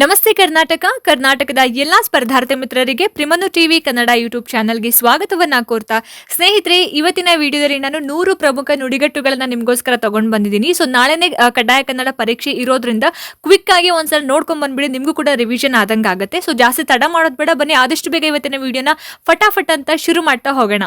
ನಮಸ್ತೆ ಕರ್ನಾಟಕ. ಕರ್ನಾಟಕದ ಎಲ್ಲಾ ಸ್ಪರ್ಧಾರ್ಥಿ ಮಿತ್ರರಿಗೆ ಪ್ರಿಮನು ಟಿವಿ ಕನ್ನಡ ಯೂಟ್ಯೂಬ್ ಚಾನಲ್ಗೆ ಸ್ವಾಗತವನ್ನ ಕೋರ್ತಾ ಸ್ನೇಹಿತರೆ, ಇವತ್ತಿನ ವಿಡಿಯೋದಲ್ಲಿ ನಾನು ನೂರು ಪ್ರಮುಖ ನುಡಿಗಟ್ಟುಗಳನ್ನ ನಿಮಗೋಸ್ಕರ ತಗೊಂಡು ಬಂದಿದ್ದೀನಿ. ಸೊ, ನಾಳೆನೇ ಕಡ್ಡಾಯ ಕನ್ನಡ ಪರೀಕ್ಷೆ ಇರೋದ್ರಿಂದ ಕ್ವಿಕ್ ಆಗಿ ಒಂದ್ಸಲ ನೋಡ್ಕೊಂಡ್ ಬಂದ್ಬಿಡಿ, ನಿಮಗೂ ಕೂಡ ರಿವಿಷನ್ ಆದಂಗೆ ಆಗುತ್ತೆ ಸೊ, ಜಾಸ್ತಿ ತಡ ಮಾಡೋದು ಬೇಡ. ಬನ್ನಿ, ಆದಷ್ಟು ಬೇಗ ಇವತ್ತಿನ ವಿಡಿಯೋನ ಫಟಾಫಟ್ ಅಂತ ಶುರು ಮಾಡ್ತಾ ಹೋಗೋಣ.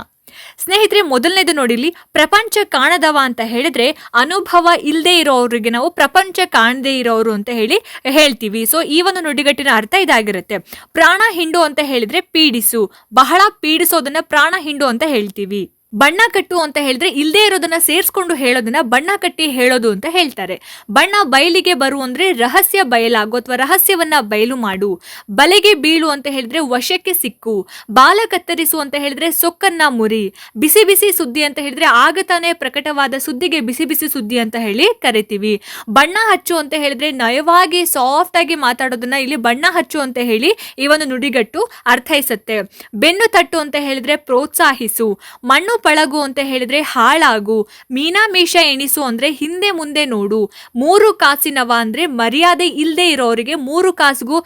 ಸ್ನೇಹಿತರೆ, ಮೊದಲನೇದು ನೋಡಿಲಿ ಪ್ರಪಂಚ ಕಾಣದವ ಅಂತ ಹೇಳಿದ್ರೆ ಅನುಭವ ಇಲ್ಲದೆ ಇರೋರಿಗೆ ನಾವು ಪ್ರಪಂಚ ಕಾಣದೇ ಇರೋರು ಅಂತ ಹೇಳಿ ಹೇಳ್ತೀವಿ. ಸೊ ಈ ಒಂದು ನುಡಿಗಟ್ಟಿನ ಅರ್ಥ ಇದಾಗಿರುತ್ತೆ. ಪ್ರಾಣ ಹಿಂಡು ಅಂತ ಹೇಳಿದ್ರೆ ಪೀಡಿಸು. ಬಹಳ ಪೀಡಿಸೋದನ್ನ ಪ್ರಾಣ ಹಿಂಡು ಅಂತ ಹೇಳ್ತೀವಿ. ಬಣ್ಣ ಕಟ್ಟು ಅಂತ ಹೇಳಿದ್ರೆ ಇಲ್ಲದೇ ಇರೋದನ್ನ ಸೇರಿಸ್ಕೊಂಡು ಹೇಳೋದನ್ನ ಬಣ್ಣ ಕಟ್ಟಿ ಹೇಳೋದು ಅಂತ ಹೇಳ್ತಾರೆ. ಬಣ್ಣ ಬಯಲಿಗೆ ಬರು ಅಂದ್ರೆ ರಹಸ್ಯ ಬಯಲಾಗು ಅಥವಾ ರಹಸ್ಯವನ್ನ ಬಯಲು ಮಾಡು. ಬಲೆಗೆ ಬೀಳು ಅಂತ ಹೇಳಿದ್ರೆ ವಶಕ್ಕೆ ಸಿಕ್ಕು. ಬಾಲ ಕತ್ತರಿಸು ಅಂತ ಹೇಳಿದ್ರೆ ಸೊಕ್ಕನ್ನ ಮುರಿ. ಬಿಸಿ ಬಿಸಿ ಸುದ್ದಿ ಅಂತ ಹೇಳಿದ್ರೆ ಆಗ ತಾನೇ ಪ್ರಕಟವಾದ ಸುದ್ದಿಗೆ ಬಿಸಿ ಬಿಸಿ ಸುದ್ದಿ ಅಂತ ಹೇಳಿ ಕರಿತೀವಿ. ಬಣ್ಣ ಹಚ್ಚು ಅಂತ ಹೇಳಿದ್ರೆ ನಯವಾಗಿ ಸಾಫ್ಟ್ ಆಗಿ ಮಾತಾಡೋದನ್ನ ಇಲ್ಲಿ ಬಣ್ಣ ಹಚ್ಚು ಅಂತ ಹೇಳಿ ಈ ಒಂದು ನುಡಿಗಟ್ಟು ಅರ್ಥೈಸುತ್ತೆ. ಬೆನ್ನು ತಟ್ಟು ಅಂತ ಹೇಳಿದ್ರೆ ಪ್ರೋತ್ಸಾಹಿಸು. ಮಣ್ಣು ಪಳಗು ಅಂತ ಹೇಳಿದ್ರೆ ಹಾಳಾಗು ಮೀನಾ ಮೇಷ ಎಣಿಸು ಅಂದ್ರೆ ಹಿಂದೆ ಮುಂದೆ ನೋಡು, ಮೂರು ಕಾಸಿನವ ಅಂದ್ರೆ ಮರ್ಯಾದೆ ಇಲ್ಲದೆ ಇರೋರಿಗೆ ಮೂರು ಕಾಸಿಗೂ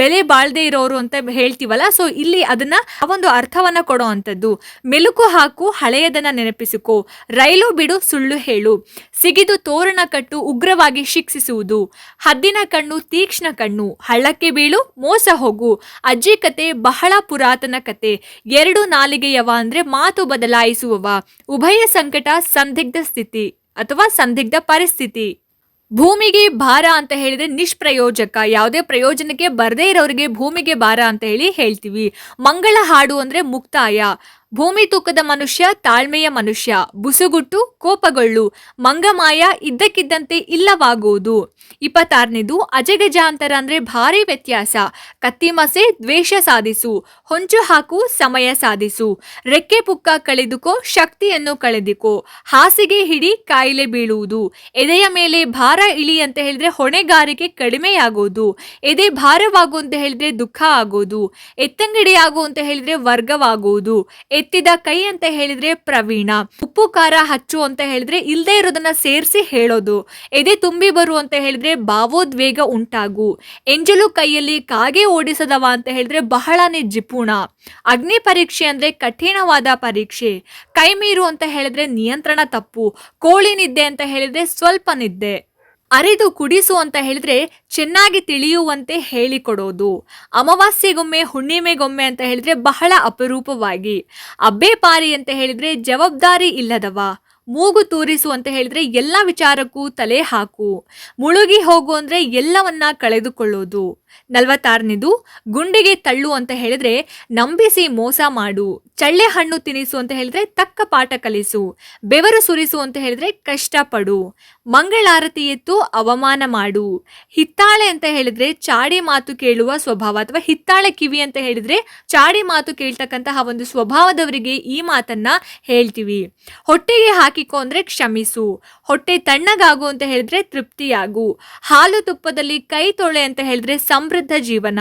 ಬೆಲೆ ಬಾಳ್ದೆ ಇರೋರು ಅಂತ ಹೇಳ್ತೀವಲ್ಲ, ಸೊ ಇಲ್ಲಿ ಅದನ್ನ ಒಂದು ಅರ್ಥವನ್ನ ಕೊಡೋ ಅಂಥದ್ದು. ಮೆಲುಕು ಹಾಕು, ಹಳೆಯದನ್ನ ನೆನಪಿಸಿಕೋ, ರೈಲು ಬಿಡು, ಸುಳ್ಳು ಹೇಳು. ಸಿಗಿದು ತೋರಣ ಕಟ್ಟು, ಉಗ್ರವಾಗಿ ಶಿಕ್ಷಿಸುವುದು. ಹದ್ದಿನ ಕಣ್ಣು, ತೀಕ್ಷ್ಣ ಕಣ್ಣು, ಹಳ್ಳಕ್ಕೆ ಬೀಳು, ಮೋಸ ಹೋಗು. ಅಜ್ಜಿ ಕತೆ ಬಹಳ ಪುರಾತನ ಕತೆ. ಎರಡು ನಾಲಿಗೆಯವ ಅಂದ್ರೆ ಮಾತು ಬದಲಾಯಿಸುವವ ಉಭಯ ಸಂಕಟ ಸಂದಿಗ್ಧ ಸ್ಥಿತಿ ಅಥವಾ ಸಂದಿಗ್ಧ ಪರಿಸ್ಥಿತಿ. ಭೂಮಿಗೆ ಭಾರ ಅಂತ ಹೇಳಿದ್ರೆ ನಿಷ್ಪ್ರಯೋಜಕ, ಯಾವುದೇ ಪ್ರಯೋಜನಕ್ಕೆ ಬರದೇ ಇರೋರಿಗೆ ಭೂಮಿಗೆ ಭಾರ ಅಂತ ಹೇಳಿ ಹೇಳ್ತೀವಿ. ಮಂಗಳ ಹಾಡು ಅಂದ್ರೆ ಮುಕ್ತಾಯ. ಭೂಮಿ ತೂಕದ ಮನುಷ್ಯ, ತಾಳ್ಮೆಯ ಮನುಷ್ಯ, ಬುಸುಗುಟ್ಟು, ಕೋಪಗೊಳ್ಳು, ಮಂಗಮಾಯ ಇದ್ದಕ್ಕಿದ್ದಂತೆ ಇಲ್ಲವಾಗುವುದು. ಇಪ್ಪತ್ತಾರನೇದು, ಅಜಗಜಾಂತರ ಅಂದ್ರೆ ಭಾರಿ ವ್ಯತ್ಯಾಸ. ಕತ್ತಿಮಸೆ ದ್ವೇಷ ಸಾಧಿಸು. ಹೊಂಚು ಹಾಕು, ಸಮಯ ಸಾಧಿಸು. ರೆಕ್ಕೆ ಪುಕ್ಕ ಕಳೆದುಕೋ, ಶಕ್ತಿಯನ್ನು ಕಳೆದುಕೋ. ಹಾಸಿಗೆ ಹಿಡಿ ಕಾಯಿಲೆ ಬೀಳುವುದು. ಎದೆಯ ಮೇಲೆ ಭಾರ ಇಳಿ ಅಂತ ಹೇಳಿದ್ರೆ ಹೊಣೆಗಾರಿಕೆ ಕಡಿಮೆಯಾಗೋದು. ಎದೆ ಭಾರವಾಗು ಅಂತ ಹೇಳಿದ್ರೆ ದುಃಖ ಆಗೋದು. ಎತ್ತಂಗಡಿಯಾಗು ಅಂತ ಹೇಳಿದ್ರೆ ವರ್ಗವಾಗುವುದು ಎತ್ತಿದ ಕೈ ಅಂತ ಹೇಳಿದ್ರೆ ಪ್ರವೀಣ. ಉಪ್ಪು, ಖಾರ ಹಚ್ಚು ಅಂತ ಹೇಳಿದ್ರೆ ಇಲ್ಲದೆ ಇರೋದನ್ನ ಸೇರಿಸಿ ಹೇಳೋದು. ಎದೆ ತುಂಬಿ ಬರು ಅಂತ ಹೇಳಿದ್ರೆ ಭಾವೋದ್ವೇಗ ಉಂಟಾಗು. ಎಂಜಲು ಕೈಯಲ್ಲಿ ಕಾಗೆ ಓಡಿಸದವ ಅಂತ ಹೇಳಿದ್ರೆ ಬಹಳನೇ ಜಿಪುಣ. ಅಗ್ನಿ ಪರೀಕ್ಷೆ ಅಂದ್ರೆ ಕಠಿಣವಾದ ಪರೀಕ್ಷೆ. ಕೈ ಮೀರು ಅಂತ ಹೇಳಿದ್ರೆ ನಿಯಂತ್ರಣ ತಪ್ಪು. ಕೋಳಿ ನಿದ್ದೆ ಅಂತ ಹೇಳಿದ್ರೆ ಸ್ವಲ್ಪ ನಿದ್ದೆ. ಅರೆದು ಕುಡಿಸು ಅಂತ ಹೇಳಿದ್ರೆ ಚೆನ್ನಾಗಿ ತಿಳಿಯುವಂತೆ ಹೇಳಿಕೊಡೋದು. ಅಮಾವಾಸ್ಯೆಗೊಮ್ಮೆ, ಹುಣ್ಣಿಮೆಗೊಮ್ಮೆ ಅಂತ ಹೇಳಿದ್ರೆ ಬಹಳ ಅಪರೂಪವಾಗಿ. ಅಬ್ಬೆ ಪಾರಿ ಅಂತ ಹೇಳಿದ್ರೆ ಜವಾಬ್ದಾರಿ ಇಲ್ಲದವ. ಮೂಗು ತೂರಿಸು ಅಂತ ಹೇಳಿದ್ರೆ ಎಲ್ಲ ವಿಚಾರಕ್ಕೂ ತಲೆ ಹಾಕು. ಮುಳುಗಿ ಹೋಗು ಅಂದ್ರೆ ಎಲ್ಲವನ್ನ ಕಳೆದುಕೊಳ್ಳೋದು. ನಲ್ವತ್ತಾರನೇದು, ಗುಂಡಿಗೆ ತಳ್ಳು ಅಂತ ಹೇಳಿದ್ರೆ ನಂಬಿಸಿ ಮೋಸ ಮಾಡು, ಚಳ್ಳೆ ಹಣ್ಣು ತಿನಿಸು ಅಂತ ಹೇಳಿದ್ರೆ ತಕ್ಕ ಪಾಠ ಕಲಿಸು, ಬೆವರು ಸುರಿಸು ಅಂತ ಹೇಳಿದ್ರೆ ಕಷ್ಟಪಡು, ಮಂಗಳಾರತಿ ಎತ್ತು ಅವಮಾನ ಮಾಡು, ಹಿತ್ತಾಳೆ ಅಂತ ಹೇಳಿದ್ರೆ ಚಾಡಿ ಮಾತು ಕೇಳುವ ಸ್ವಭಾವ ಅಥವಾ ಹಿತ್ತಾಳೆ ಕಿವಿ ಅಂತ ಹೇಳಿದ್ರೆ ಚಾಡಿ ಮಾತು ಕೇಳ್ತಕ್ಕಂತಹ ಒಂದು ಸ್ವಭಾವದವರಿಗೆ ಈ ಮಾತನ್ನ ಹೇಳ್ತೀವಿ. ಹೊಟ್ಟೆಗೆ ಹಾಕಿಕೊ ಅಂದ್ರೆ ಕ್ಷಮಿಸು, ಹೊಟ್ಟೆ ತಣ್ಣಗಾಗು ಅಂತ ಹೇಳಿದ್ರೆ ತೃಪ್ತಿಯಾಗು, ಹಾಲು ತುಪ್ಪದಲ್ಲಿ ಕೈ ತೊಳೆ ಅಂತ ಹೇಳಿದ್ರೆ ಸಮೃದ್ಧ ಜೀವನ.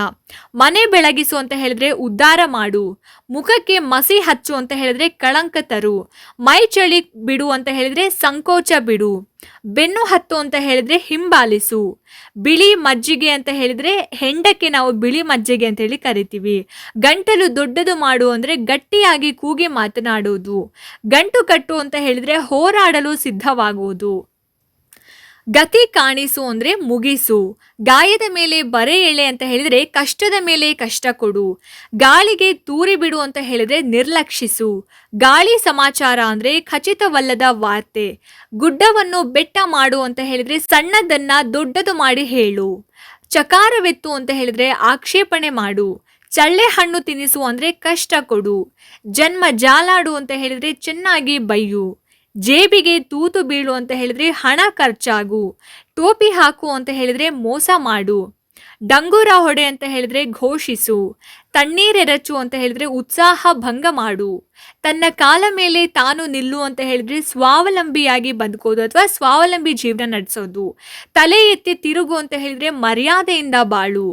ಮನೆ ಬೆಳಗಿಸು ಅಂತ ಹೇಳಿದ್ರೆ ಉದ್ಧಾರ ಮಾಡು. ಮುಖಕ್ಕೆ ಮಸಿ ಹಚ್ಚು ಅಂತ ಹೇಳಿದ್ರೆ ಕಳಂಕ ತರು. ಮೈ ಚಳಿ ಬಿಡು ಅಂತ ಹೇಳಿದ್ರೆ ಸಂಕೋಚ ಬಿಡು. ಬೆನ್ನು ಹತ್ತು ಅಂತ ಹೇಳಿದ್ರೆ ಹಿಂಬಾಲಿಸು. ಬಿಳಿ ಮಜ್ಜಿಗೆ ಅಂತ ಹೇಳಿದ್ರೆ ಹೆಂಡಕ್ಕೆ ನಾವು ಬಿಳಿ ಮಜ್ಜಿಗೆ ಅಂತ ಹೇಳಿ ಕರಿತೀವಿ. ಗಂಟಲು ದೊಡ್ಡದು ಮಾಡು ಅಂದ್ರೆ ಗಟ್ಟಿಯಾಗಿ ಕೂಗಿ ಮಾತನಾಡುವುದು ಗಂಟು ಕಟ್ಟು ಅಂತ ಹೇಳಿದ್ರೆ ಹೋರಾಡಲು ಸಿದ್ಧವಾಗುವುದು ಗತಿ ಕಾಣಿಸು ಅಂದ್ರೆ ಮುಗಿಸು. ಗಾಯದ ಮೇಲೆ ಬರೆ ಎಳೆ ಅಂತ ಹೇಳಿದ್ರೆ ಕಷ್ಟದ ಮೇಲೆ ಕಷ್ಟ ಕೊಡು. ಗಾಳಿಗೆ ತೂರಿ ಬಿಡು ಅಂತ ಹೇಳಿದ್ರೆ ನಿರ್ಲಕ್ಷಿಸು. ಗಾಳಿ ಸಮಾಚಾರ ಅಂದ್ರೆ ಖಚಿತವಲ್ಲದ ವಾರ್ತೆ. ಗುಡ್ಡವನ್ನು ಬೆಟ್ಟ ಮಾಡು ಅಂತ ಹೇಳಿದ್ರೆ ಸಣ್ಣದನ್ನ ದೊಡ್ಡದು ಮಾಡಿ ಹೇಳು. ಚಕಾರವೆತ್ತು ಅಂತ ಹೇಳಿದ್ರೆ ಆಕ್ಷೇಪಣೆ ಮಾಡು. ಚಳ್ಳೆ ಹಣ್ಣು ತಿನಿಸು ಅಂದ್ರೆ ಕಷ್ಟ ಕೊಡು. ಜನ್ಮ ಜಾಲಾಡು ಅಂತ ಹೇಳಿದ್ರೆ ಚೆನ್ನಾಗಿ ಬೈಯು. ಜೇಬಿಗೆ ತೂತು ಬೀಳು ಅಂತ ಹೇಳಿದ್ರೆ ಹಣ ಖರ್ಚಾಗು, ಟೋಪಿ ಹಾಕು ಅಂತ ಹೇಳಿದ್ರೆ ಮೋಸ ಮಾಡು, ಡಂಗೂರ ಹೊಡೆ ಅಂತ ಹೇಳಿದ್ರೆ ಘೋಷಿಸು ತಣ್ಣೀರೆರಚು ಅಂತ ಹೇಳಿದ್ರೆ ಉತ್ಸಾಹ ಭಂಗ ಮಾಡು, ತನ್ನ ಕಾಲ ಮೇಲೆ ತಾನು ನಿಲ್ಲು ಅಂತ ಹೇಳಿದ್ರೆ ಸ್ವಾವಲಂಬಿಯಾಗಿ ಬದುಕೋದು ಅಥವಾ ಸ್ವಾವಲಂಬಿ ಜೀವನ ನಡೆಸೋದು, ತಲೆ ಎತ್ತಿ ತಿರುಗು ಅಂತ ಹೇಳಿದ್ರೆ ಮರ್ಯಾದೆಯಿಂದ ಬಾಳು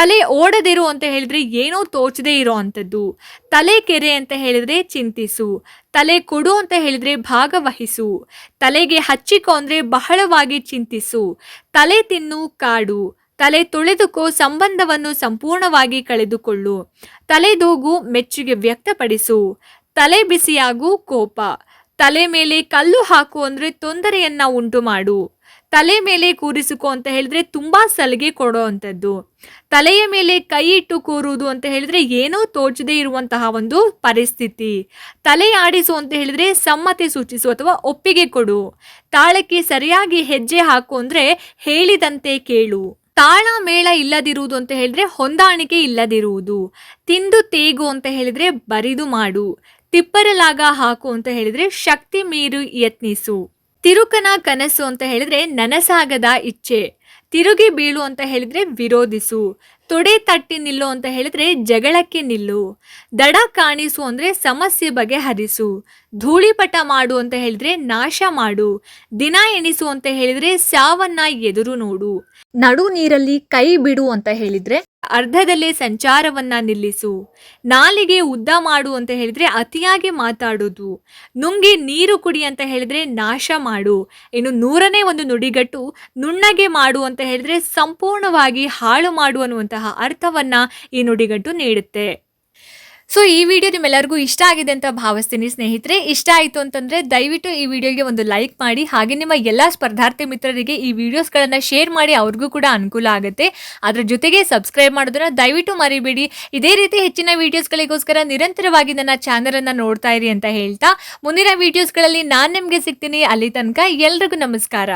ತಲೆ ಓಡದಿರು ಅಂತ ಹೇಳಿದ್ರೆ ಏನೋ ತೋಚದೇ ಇರೋ ಅಂಥದ್ದು. ತಲೆ ಕೆರೆ ಅಂತ ಹೇಳಿದ್ರೆ ಚಿಂತಿಸು. ತಲೆ ಕೊಡು ಅಂತ ಹೇಳಿದ್ರೆ ಭಾಗವಹಿಸು. ತಲೆಗೆ ಹಚ್ಚಿಕೊ ಅಂದ್ರೆ ಬಹಳವಾಗಿ ಚಿಂತಿಸು. ತಲೆ ತಿನ್ನು, ಕಾಡು. ತಲೆ ತೊಳೆದುಕೋ ಸಂಬಂಧವನ್ನು ಸಂಪೂರ್ಣವಾಗಿ ಕಳೆದುಕೊಳ್ಳು. ತಲೆದೂಗು ಮೆಚ್ಚುಗೆ ವ್ಯಕ್ತಪಡಿಸು. ತಲೆ ಬಿಸಿಯಾಗು, ಕೋಪ. ತಲೆ ಮೇಲೆ ಕಲ್ಲು ಹಾಕು ಅಂದರೆ ತೊಂದರೆಯನ್ನ ಉಂಟು ಮಾಡು ತಲೆ ಮೇಲೆ ಕೂರಿಸಿಕೊ ಅಂತ ಹೇಳಿದ್ರೆ ತುಂಬಾ ಸಲಿಗೆ ಕೊಡೋ ಅಂಥದ್ದು. ತಲೆಯ ಮೇಲೆ ಕೈ ಇಟ್ಟು ಕೂರುವುದು ಅಂತ ಹೇಳಿದ್ರೆ ಏನೂ ತೋಚದೇ ಇರುವಂತಹ ಒಂದು ಪರಿಸ್ಥಿತಿ. ತಲೆ ಆಡಿಸು ಅಂತ ಹೇಳಿದ್ರೆ ಸಮ್ಮತಿ ಸೂಚಿಸು ಅಥವಾ ಒಪ್ಪಿಗೆ ಕೊಡು. ತಾಳಕ್ಕೆ ಸರಿಯಾಗಿ ಹೆಜ್ಜೆ ಹಾಕು ಅಂದ್ರೆ ಹೇಳಿದಂತೆ ಕೇಳು. ತಾಳ ಮೇಳ ಇಲ್ಲದಿರುವುದು ಅಂತ ಹೇಳಿದ್ರೆ ಹೊಂದಾಣಿಕೆ ಇಲ್ಲದಿರುವುದು. ತಿಂದು ತೇಗು ಅಂತ ಹೇಳಿದ್ರೆ ಬರಿದು ಮಾಡು. ತಿಪ್ಪರಲಾಗ ಹಾಕು ಅಂತ ಹೇಳಿದ್ರೆ ಶಕ್ತಿ ಮೀರು ಯತ್ನಿಸು. ತಿರುಕನ ಕನಸು ಅಂತ ಹೇಳಿದ್ರೆ ನನಸಾಗದ ಇಚ್ಛೆ. ತಿರುಗಿ ಬೀಳು ಅಂತ ಹೇಳಿದ್ರೆ ವಿರೋಧಿಸು. ತೊಡೆ ತಟ್ಟಿ ನಿಲ್ಲು ಅಂತ ಹೇಳಿದ್ರೆ ಜಗಳಕ್ಕೆ ನಿಲ್ಲು. ದಡ ಕಾಣಿಸು ಅಂದ್ರೆ ಸಮಸ್ಯೆ ಬಗೆಹರಿಸು. ಧೂಳಿಪಟ ಮಾಡು ಅಂತ ಹೇಳಿದ್ರೆ ನಾಶ ಮಾಡು. ದಿನ ಎಣಿಸು ಅಂತ ಹೇಳಿದ್ರೆ ಸಾವನ್ನ ಎದುರು ನೋಡು. ನಡು ನೀರಲ್ಲಿ ಕೈ ಬಿಡು ಅಂತ ಹೇಳಿದ್ರೆ ಅರ್ಧದಲ್ಲೇ ಸಂಚಾರವನ್ನ ನಿಲ್ಲಿಸು. ನಾಲಿಗೆ ಉದ್ದ ಮಾಡು ಅಂತ ಹೇಳಿದ್ರೆ ಅತಿಯಾಗಿ ಮಾತಾಡೋದು. ನುಂಗಿ ನೀರು ಕುಡಿ ಅಂತ ಹೇಳಿದ್ರೆ ನಾಶ ಮಾಡು. ಇನ್ನು ನೂರನೇ ಒಂದು ನುಡಿಗಟ್ಟು ನುಣ್ಣಗೆ ಮಾಡು ಅಂತ ಹೇಳಿದ್ರೆ ಸಂಪೂರ್ಣವಾಗಿ ಹಾಳು ಮಾಡು ಅನ್ನುವಂತಹ ಅರ್ಥವನ್ನ ಈ ನುಡಿಗಟ್ಟು ನೀಡುತ್ತೆ. ಸೊ ಈ ವಿಡಿಯೋ ನಿಮ್ಮೆಲ್ಲರಿಗೂ ಇಷ್ಟ ಆಗಿದೆ ಅಂತ ಭಾವಿಸ್ತೀನಿ ಸ್ನೇಹಿತರೆ. ಇಷ್ಟ ಆಯಿತು ಅಂತಂದರೆ ದಯವಿಟ್ಟು ಈ ವಿಡಿಯೋಗೆ ಒಂದು ಲೈಕ್ ಮಾಡಿ, ಹಾಗೆ ನಿಮ್ಮ ಎಲ್ಲ ಸ್ಪರ್ಧಾರ್ಥಿ ಮಿತ್ರರಿಗೆ ಈ ವಿಡಿಯೋಸ್ಗಳನ್ನು ಶೇರ್ ಮಾಡಿ ಅವ್ರಿಗೂ ಕೂಡ ಅನುಕೂಲ ಆಗುತ್ತೆ. ಅದರ ಜೊತೆಗೆ ಸಬ್ಸ್ಕ್ರೈಬ್ ಮಾಡೋದನ್ನು ದಯವಿಟ್ಟು ಮರಿಬೇಡಿ. ಇದೇ ರೀತಿ ಹೆಚ್ಚಿನ ವೀಡಿಯೋಸ್ಗಳಿಗೋಸ್ಕರ ನಿರಂತರವಾಗಿ ನನ್ನ ಚಾನಲನ್ನು ನೋಡ್ತಾ ಇರಿ ಅಂತ ಹೇಳ್ತಾ, ಮುಂದಿನ ವೀಡಿಯೋಸ್ಗಳಲ್ಲಿ ನಾನು ನಿಮಗೆ ಸಿಗ್ತೀನಿ. ಅಲ್ಲಿ ತನಕ ಎಲ್ರಿಗೂ ನಮಸ್ಕಾರ.